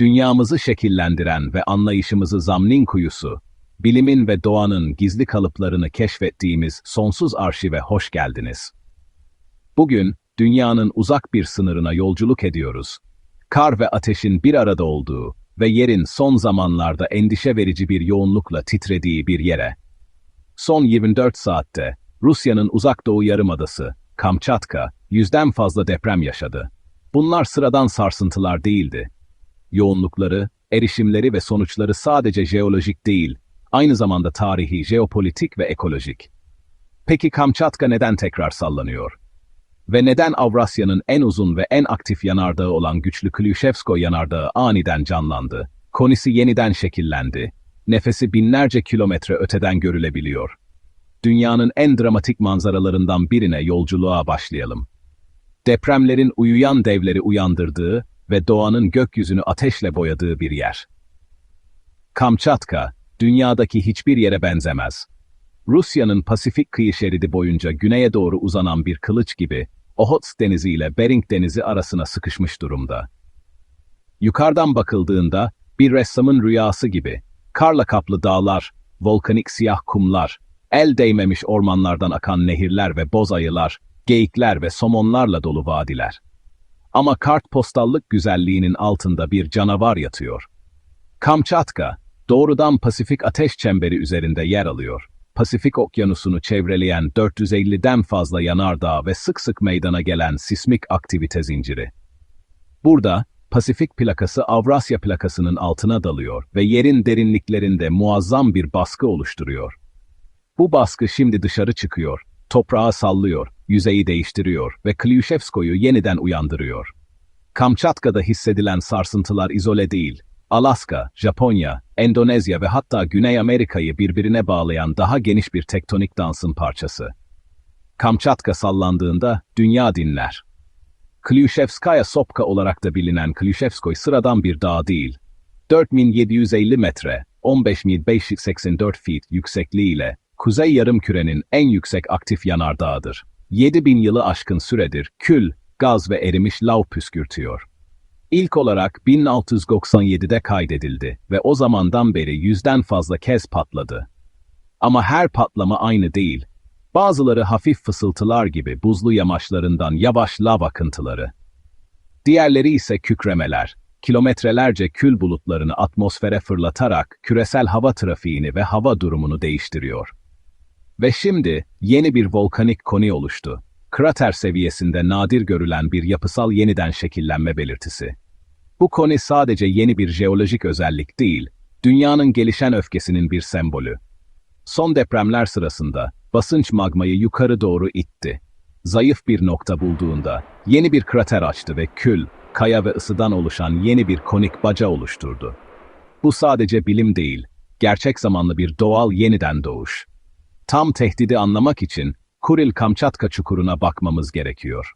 dünyamızı şekillendiren ve anlayışımızı zamnin kuyusu, bilimin ve doğanın gizli kalıplarını keşfettiğimiz sonsuz arşive hoş geldiniz. Bugün, dünyanın uzak bir sınırına yolculuk ediyoruz. Kar ve ateşin bir arada olduğu ve yerin son zamanlarda endişe verici bir yoğunlukla titrediği bir yere. Son 24 saatte, Rusya'nın uzak doğu yarımadası, Kamçatka, yüzden fazla deprem yaşadı. Bunlar sıradan sarsıntılar değildi. Yoğunlukları, erişimleri ve sonuçları sadece jeolojik değil, aynı zamanda tarihi, jeopolitik ve ekolojik. Peki Kamçatka neden tekrar sallanıyor? Ve neden Avrasya'nın en uzun ve en aktif yanardağı olan güçlü Klüşevsko yanardağı aniden canlandı? Konisi yeniden şekillendi. Nefesi binlerce kilometre öteden görülebiliyor. Dünyanın en dramatik manzaralarından birine yolculuğa başlayalım. Depremlerin uyuyan devleri uyandırdığı ve doğanın gökyüzünü ateşle boyadığı bir yer. Kamçatka, dünyadaki hiçbir yere benzemez. Rusya'nın Pasifik kıyı şeridi boyunca güneye doğru uzanan bir kılıç gibi, Ohotsk Denizi ile Bering Denizi arasına sıkışmış durumda. Yukarıdan bakıldığında, bir ressamın rüyası gibi, karla kaplı dağlar, volkanik siyah kumlar, el değmemiş ormanlardan akan nehirler ve boz ayılar, geyikler ve somonlarla dolu vadiler. Ama kartpostallık güzelliğinin altında bir canavar yatıyor. Kamçatka, doğrudan Pasifik ateş çemberi üzerinde yer alıyor. Pasifik okyanusunu çevreleyen 450'den fazla yanardağ ve sık sık meydana gelen sismik aktivite zinciri. Burada, Pasifik plakası Avrasya plakasının altına dalıyor ve yerin derinliklerinde muazzam bir baskı oluşturuyor. Bu baskı şimdi dışarı çıkıyor, toprağı sallıyor, yüzeyi değiştiriyor ve Klüşevsko'yu yeniden uyandırıyor. Kamçatka'da hissedilen sarsıntılar izole değil, Alaska, Japonya, Endonezya ve hatta Güney Amerika'yı birbirine bağlayan daha geniş bir tektonik dansın parçası. Kamçatka sallandığında dünya dinler. Klüşevskaya Sopka olarak da bilinen Klüşevskoy sıradan bir dağ değil. 4750 metre, 15584 feet yüksekliğiyle Kuzey Yarımküre'nin en yüksek aktif yanardağıdır. 7000 yılı aşkın süredir kül, gaz ve erimiş lav püskürtüyor. İlk olarak 1697'de kaydedildi ve o zamandan beri yüzden fazla kez patladı. Ama her patlama aynı değil. Bazıları hafif fısıltılar gibi buzlu yamaçlarından yavaş lav akıntıları. Diğerleri ise kükremeler, kilometrelerce kül bulutlarını atmosfere fırlatarak küresel hava trafiğini ve hava durumunu değiştiriyor. Ve şimdi yeni bir volkanik koni oluştu. Krater seviyesinde nadir görülen bir yapısal yeniden şekillenme belirtisi. Bu koni sadece yeni bir jeolojik özellik değil, dünyanın gelişen öfkesinin bir sembolü. Son depremler sırasında basınç magmayı yukarı doğru itti. Zayıf bir nokta bulduğunda yeni bir krater açtı ve kül, kaya ve ısıdan oluşan yeni bir konik baca oluşturdu. Bu sadece bilim değil, gerçek zamanlı bir doğal yeniden doğuş. Tam tehdidi anlamak için Kuril-Kamçatka çukuruna bakmamız gerekiyor.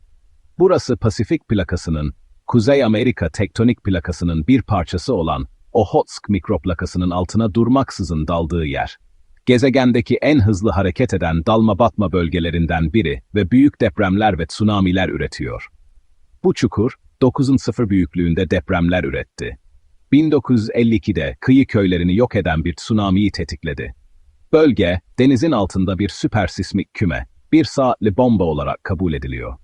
Burası Pasifik plakasının, Kuzey Amerika tektonik plakasının bir parçası olan Ohotsk mikroplakasının altına durmaksızın daldığı yer. Gezegendeki en hızlı hareket eden dalma-batma bölgelerinden biri ve büyük depremler ve tsunamiler üretiyor. Bu çukur, 9'un sıfır büyüklüğünde depremler üretti. 1952'de kıyı köylerini yok eden bir tsunamiyi tetikledi. Bölge, denizin altında bir süper sismik küme, bir saatli bomba olarak kabul ediliyor.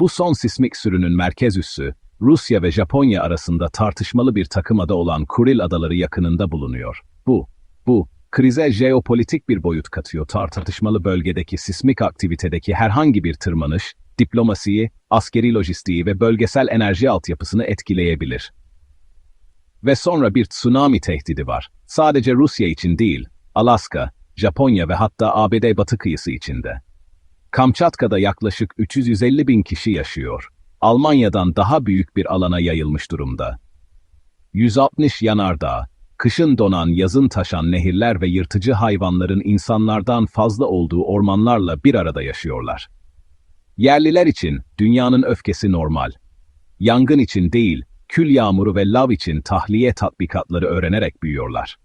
Bu son sismik sürünün merkez üssü, Rusya ve Japonya arasında tartışmalı bir takımada olan Kuril Adaları yakınında bulunuyor. Bu, bu, krize jeopolitik bir boyut katıyor tartışmalı bölgedeki sismik aktivitedeki herhangi bir tırmanış, diplomasiyi, askeri lojistiği ve bölgesel enerji altyapısını etkileyebilir. Ve sonra bir tsunami tehdidi var. Sadece Rusya için değil, Alaska, Japonya ve hatta ABD batı kıyısı içinde. Kamçatka'da yaklaşık 350 bin kişi yaşıyor. Almanya'dan daha büyük bir alana yayılmış durumda. 160 yanardağ, kışın donan yazın taşan nehirler ve yırtıcı hayvanların insanlardan fazla olduğu ormanlarla bir arada yaşıyorlar. Yerliler için dünyanın öfkesi normal. Yangın için değil, kül yağmuru ve lav için tahliye tatbikatları öğrenerek büyüyorlar.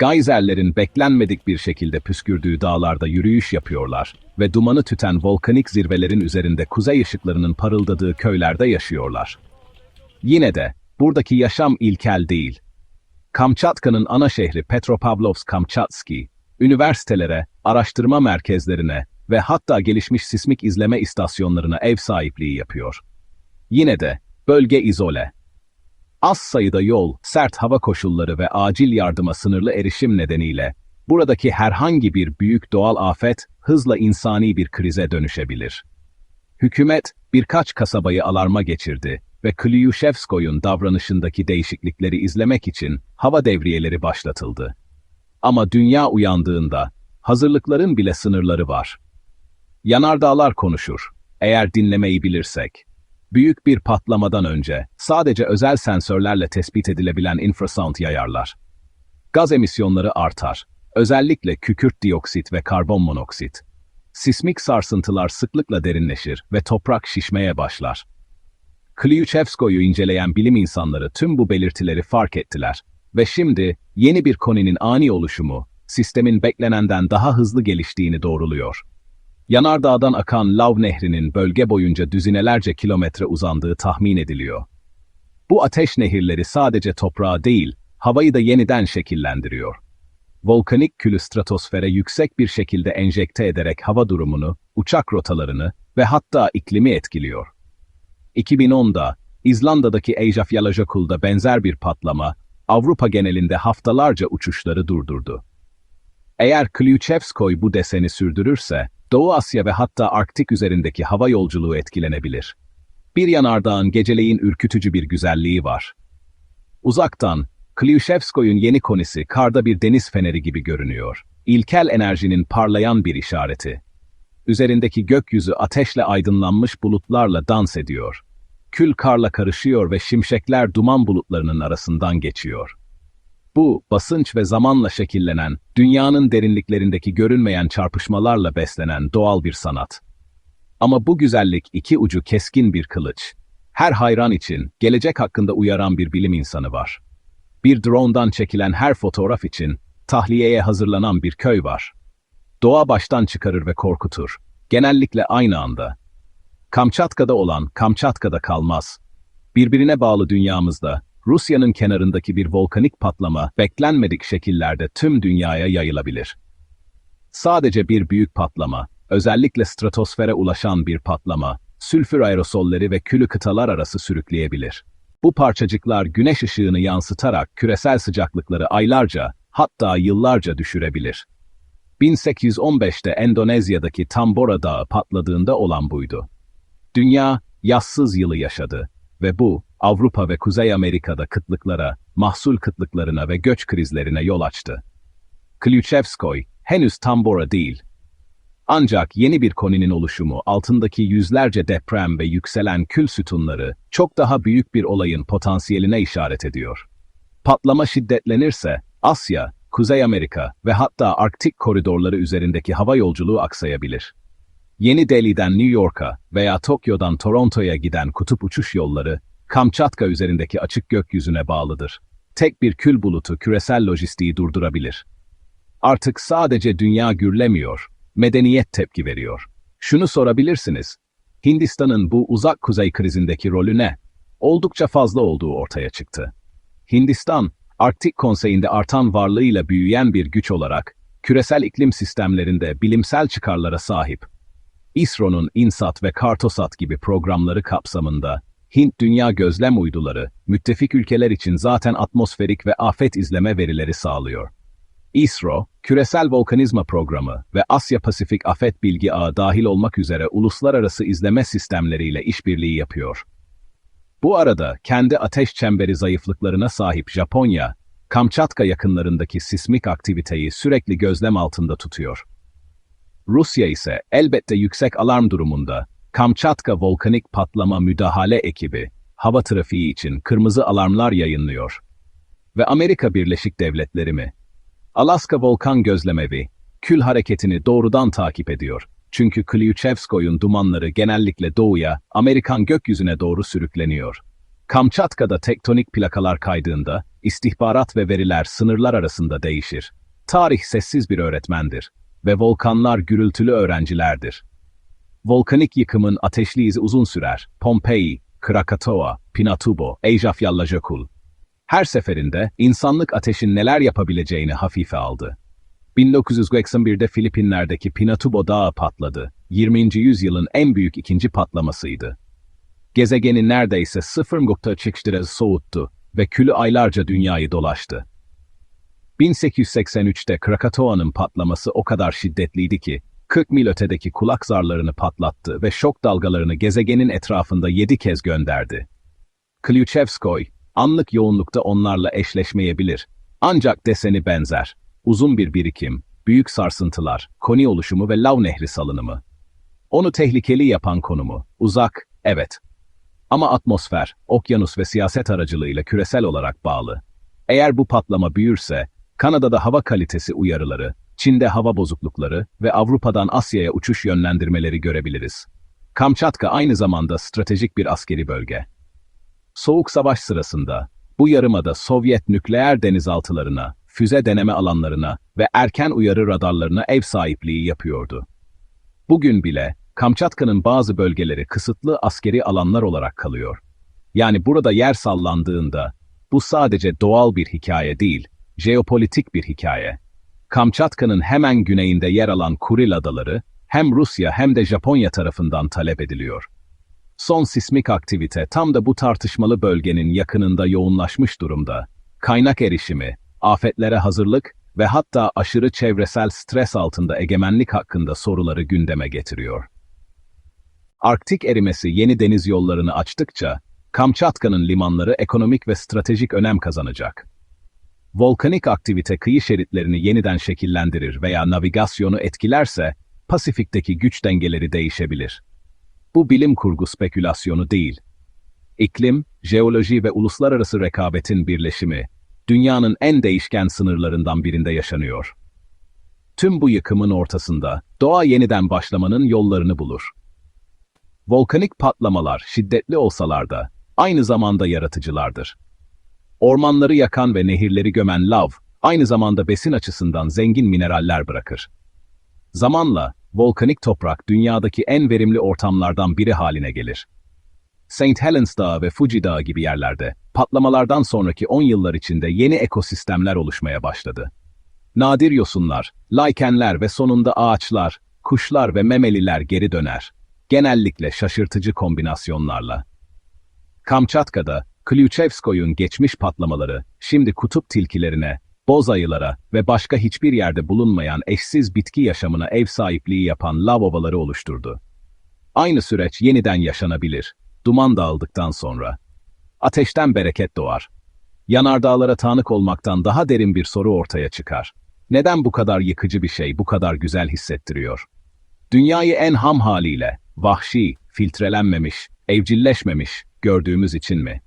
Geyserlerin beklenmedik bir şekilde püskürdüğü dağlarda yürüyüş yapıyorlar ve dumanı tüten volkanik zirvelerin üzerinde kuzey ışıklarının parıldadığı köylerde yaşıyorlar. Yine de buradaki yaşam ilkel değil. Kamçatka'nın ana şehri Petropavlovsk-Kamçatski, üniversitelere, araştırma merkezlerine ve hatta gelişmiş sismik izleme istasyonlarına ev sahipliği yapıyor. Yine de bölge izole. Az sayıda yol, sert hava koşulları ve acil yardıma sınırlı erişim nedeniyle buradaki herhangi bir büyük doğal afet hızla insani bir krize dönüşebilir. Hükümet birkaç kasabayı alarma geçirdi ve Kliyushevskoy'un davranışındaki değişiklikleri izlemek için hava devriyeleri başlatıldı. Ama dünya uyandığında hazırlıkların bile sınırları var. Yanardağlar konuşur, eğer dinlemeyi bilirsek. Büyük bir patlamadan önce sadece özel sensörlerle tespit edilebilen infrasound yayarlar. Gaz emisyonları artar, özellikle kükürt dioksit ve karbon monoksit. Sismik sarsıntılar sıklıkla derinleşir ve toprak şişmeye başlar. Kliyuchevskoy'u inceleyen bilim insanları tüm bu belirtileri fark ettiler ve şimdi yeni bir koninin ani oluşumu, sistemin beklenenden daha hızlı geliştiğini doğruluyor. Yanardağdan akan Lav Nehri'nin bölge boyunca düzinelerce kilometre uzandığı tahmin ediliyor. Bu ateş nehirleri sadece toprağı değil, havayı da yeniden şekillendiriyor. Volkanik külü stratosfere yüksek bir şekilde enjekte ederek hava durumunu, uçak rotalarını ve hatta iklimi etkiliyor. 2010'da İzlanda'daki Eyjafjallajökull'da benzer bir patlama, Avrupa genelinde haftalarca uçuşları durdurdu. Eğer Klüchevskoy bu deseni sürdürürse, Doğu Asya ve hatta Arktik üzerindeki hava yolculuğu etkilenebilir. Bir yanardağın geceleyin ürkütücü bir güzelliği var. Uzaktan, Klüchevskoy'un yeni konisi karda bir deniz feneri gibi görünüyor. İlkel enerjinin parlayan bir işareti. Üzerindeki gökyüzü ateşle aydınlanmış bulutlarla dans ediyor. Kül karla karışıyor ve şimşekler duman bulutlarının arasından geçiyor. Bu, basınç ve zamanla şekillenen, dünyanın derinliklerindeki görünmeyen çarpışmalarla beslenen doğal bir sanat. Ama bu güzellik iki ucu keskin bir kılıç. Her hayran için gelecek hakkında uyaran bir bilim insanı var. Bir drone'dan çekilen her fotoğraf için tahliyeye hazırlanan bir köy var. Doğa baştan çıkarır ve korkutur. Genellikle aynı anda. Kamçatka'da olan Kamçatka'da kalmaz. Birbirine bağlı dünyamızda Rusya'nın kenarındaki bir volkanik patlama beklenmedik şekillerde tüm dünyaya yayılabilir. Sadece bir büyük patlama, özellikle stratosfere ulaşan bir patlama, sülfür aerosolleri ve külü kıtalar arası sürükleyebilir. Bu parçacıklar güneş ışığını yansıtarak küresel sıcaklıkları aylarca, hatta yıllarca düşürebilir. 1815'te Endonezya'daki Tambora Dağı patladığında olan buydu. Dünya, yazsız yılı yaşadı ve bu, Avrupa ve Kuzey Amerika'da kıtlıklara, mahsul kıtlıklarına ve göç krizlerine yol açtı. Klüchevskoy, henüz Tambora değil. Ancak yeni bir koninin oluşumu, altındaki yüzlerce deprem ve yükselen kül sütunları, çok daha büyük bir olayın potansiyeline işaret ediyor. Patlama şiddetlenirse, Asya, Kuzey Amerika ve hatta Arktik koridorları üzerindeki hava yolculuğu aksayabilir. Yeni Delhi'den New York'a veya Tokyo'dan Toronto'ya giden kutup uçuş yolları, Kamçatka üzerindeki açık gökyüzüne bağlıdır. Tek bir kül bulutu küresel lojistiği durdurabilir. Artık sadece dünya gürlemiyor, medeniyet tepki veriyor. Şunu sorabilirsiniz, Hindistan'ın bu uzak kuzey krizindeki rolü ne? Oldukça fazla olduğu ortaya çıktı. Hindistan, Arktik Konseyi'nde artan varlığıyla büyüyen bir güç olarak, küresel iklim sistemlerinde bilimsel çıkarlara sahip. İSRO'nun INSAT ve Kartosat gibi programları kapsamında, Hint Dünya Gözlem Uyduları, müttefik ülkeler için zaten atmosferik ve afet izleme verileri sağlıyor. İSRO, Küresel Volkanizma Programı ve Asya-Pasifik Afet Bilgi Ağı dahil olmak üzere uluslararası izleme sistemleriyle işbirliği yapıyor. Bu arada kendi ateş çemberi zayıflıklarına sahip Japonya, Kamçatka yakınlarındaki sismik aktiviteyi sürekli gözlem altında tutuyor. Rusya ise elbette yüksek alarm durumunda Kamçatka Volkanik Patlama Müdahale Ekibi, hava trafiği için kırmızı alarmlar yayınlıyor. Ve Amerika Birleşik Devletleri mi? Alaska Volkan Gözlemevi, kül hareketini doğrudan takip ediyor. Çünkü Klüchevskoy'un dumanları genellikle doğuya, Amerikan gökyüzüne doğru sürükleniyor. Kamçatka'da tektonik plakalar kaydığında, istihbarat ve veriler sınırlar arasında değişir. Tarih sessiz bir öğretmendir ve volkanlar gürültülü öğrencilerdir. Volkanik yıkımın ateşli izi uzun sürer. Pompei, Krakatoa, Pinatubo, Eyjafjallajökull. Her seferinde insanlık ateşin neler yapabileceğini hafife aldı. 1991'de Filipinler'deki Pinatubo Dağı patladı. 20. yüzyılın en büyük ikinci patlamasıydı. Gezegeni neredeyse 0.6 soğuttu ve külü aylarca dünyayı dolaştı. 1883'te Krakatoa'nın patlaması o kadar şiddetliydi ki, 40 mil ötedeki kulak zarlarını patlattı ve şok dalgalarını gezegenin etrafında 7 kez gönderdi. Klyuchevskoy, anlık yoğunlukta onlarla eşleşmeyebilir. Ancak deseni benzer. Uzun bir birikim, büyük sarsıntılar, koni oluşumu ve lav nehri salınımı. Onu tehlikeli yapan konumu, uzak, evet. Ama atmosfer, okyanus ve siyaset aracılığıyla küresel olarak bağlı. Eğer bu patlama büyürse, Kanada'da hava kalitesi uyarıları, Çin'de hava bozuklukları ve Avrupa'dan Asya'ya uçuş yönlendirmeleri görebiliriz. Kamçatka aynı zamanda stratejik bir askeri bölge. Soğuk Savaş sırasında bu yarımada Sovyet nükleer denizaltılarına, füze deneme alanlarına ve erken uyarı radarlarına ev sahipliği yapıyordu. Bugün bile Kamçatka'nın bazı bölgeleri kısıtlı askeri alanlar olarak kalıyor. Yani burada yer sallandığında bu sadece doğal bir hikaye değil, jeopolitik bir hikaye. Kamçatka'nın hemen güneyinde yer alan Kuril Adaları hem Rusya hem de Japonya tarafından talep ediliyor. Son sismik aktivite tam da bu tartışmalı bölgenin yakınında yoğunlaşmış durumda. Kaynak erişimi, afetlere hazırlık ve hatta aşırı çevresel stres altında egemenlik hakkında soruları gündeme getiriyor. Arktik erimesi yeni deniz yollarını açtıkça, Kamçatka'nın limanları ekonomik ve stratejik önem kazanacak. Volkanik aktivite kıyı şeritlerini yeniden şekillendirir veya navigasyonu etkilerse, Pasifik'teki güç dengeleri değişebilir. Bu bilim kurgu spekülasyonu değil. İklim, jeoloji ve uluslararası rekabetin birleşimi, dünyanın en değişken sınırlarından birinde yaşanıyor. Tüm bu yıkımın ortasında, doğa yeniden başlamanın yollarını bulur. Volkanik patlamalar şiddetli olsalar da, aynı zamanda yaratıcılardır. Ormanları yakan ve nehirleri gömen lav, aynı zamanda besin açısından zengin mineraller bırakır. Zamanla, volkanik toprak dünyadaki en verimli ortamlardan biri haline gelir. St. Helens Dağı ve Fuji Dağı gibi yerlerde, patlamalardan sonraki 10 yıllar içinde yeni ekosistemler oluşmaya başladı. Nadir yosunlar, laykenler ve sonunda ağaçlar, kuşlar ve memeliler geri döner. Genellikle şaşırtıcı kombinasyonlarla. Kamçatka'da, Klyuchevskoy'un geçmiş patlamaları, şimdi kutup tilkilerine, boz ayılara ve başka hiçbir yerde bulunmayan eşsiz bitki yaşamına ev sahipliği yapan lav ovaları oluşturdu. Aynı süreç yeniden yaşanabilir, duman dağıldıktan sonra. Ateşten bereket doğar. Yanardağlara tanık olmaktan daha derin bir soru ortaya çıkar. Neden bu kadar yıkıcı bir şey bu kadar güzel hissettiriyor? Dünyayı en ham haliyle, vahşi, filtrelenmemiş, evcilleşmemiş gördüğümüz için mi?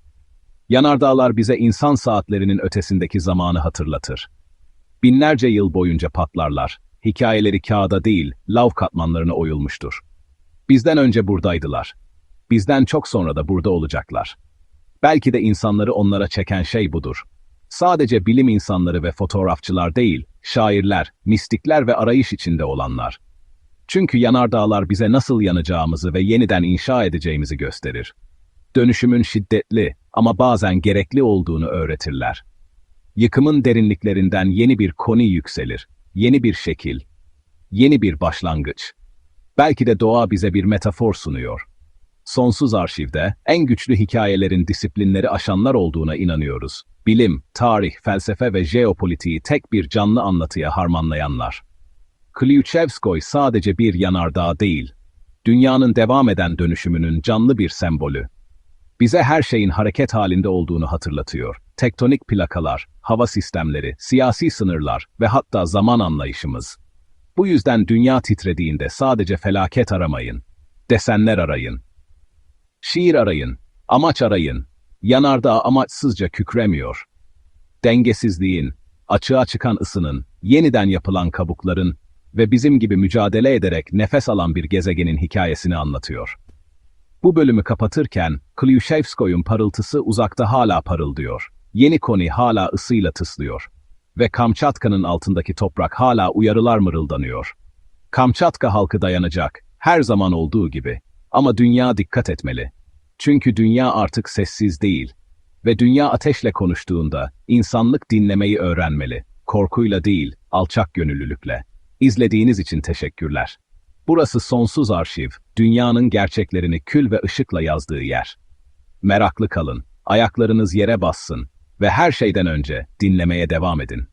Yanardağlar bize insan saatlerinin ötesindeki zamanı hatırlatır. Binlerce yıl boyunca patlarlar. Hikayeleri kağıda değil, lav katmanlarına oyulmuştur. Bizden önce buradaydılar. Bizden çok sonra da burada olacaklar. Belki de insanları onlara çeken şey budur. Sadece bilim insanları ve fotoğrafçılar değil, şairler, mistikler ve arayış içinde olanlar. Çünkü yanardağlar bize nasıl yanacağımızı ve yeniden inşa edeceğimizi gösterir. Dönüşümün şiddetli, ama bazen gerekli olduğunu öğretirler. Yıkımın derinliklerinden yeni bir koni yükselir, yeni bir şekil, yeni bir başlangıç. Belki de doğa bize bir metafor sunuyor. Sonsuz arşivde en güçlü hikayelerin disiplinleri aşanlar olduğuna inanıyoruz. Bilim, tarih, felsefe ve jeopolitiği tek bir canlı anlatıya harmanlayanlar. Klyuchevskoy sadece bir yanardağ değil, dünyanın devam eden dönüşümünün canlı bir sembolü bize her şeyin hareket halinde olduğunu hatırlatıyor. Tektonik plakalar, hava sistemleri, siyasi sınırlar ve hatta zaman anlayışımız. Bu yüzden dünya titrediğinde sadece felaket aramayın. Desenler arayın. Şiir arayın, amaç arayın. Yanardağ amaçsızca kükremiyor. Dengesizliğin, açığa çıkan ısının, yeniden yapılan kabukların ve bizim gibi mücadele ederek nefes alan bir gezegenin hikayesini anlatıyor. Bu bölümü kapatırken Klyuchevskoy'un parıltısı uzakta hala parıldıyor. Yeni koni hala ısıyla tıslıyor. Ve Kamçatka'nın altındaki toprak hala uyarılar mırıldanıyor. Kamçatka halkı dayanacak, her zaman olduğu gibi. Ama dünya dikkat etmeli. Çünkü dünya artık sessiz değil. Ve dünya ateşle konuştuğunda insanlık dinlemeyi öğrenmeli. Korkuyla değil, alçak gönüllülükle. İzlediğiniz için teşekkürler. Burası sonsuz arşiv, dünyanın gerçeklerini kül ve ışıkla yazdığı yer. Meraklı kalın, ayaklarınız yere bassın ve her şeyden önce dinlemeye devam edin.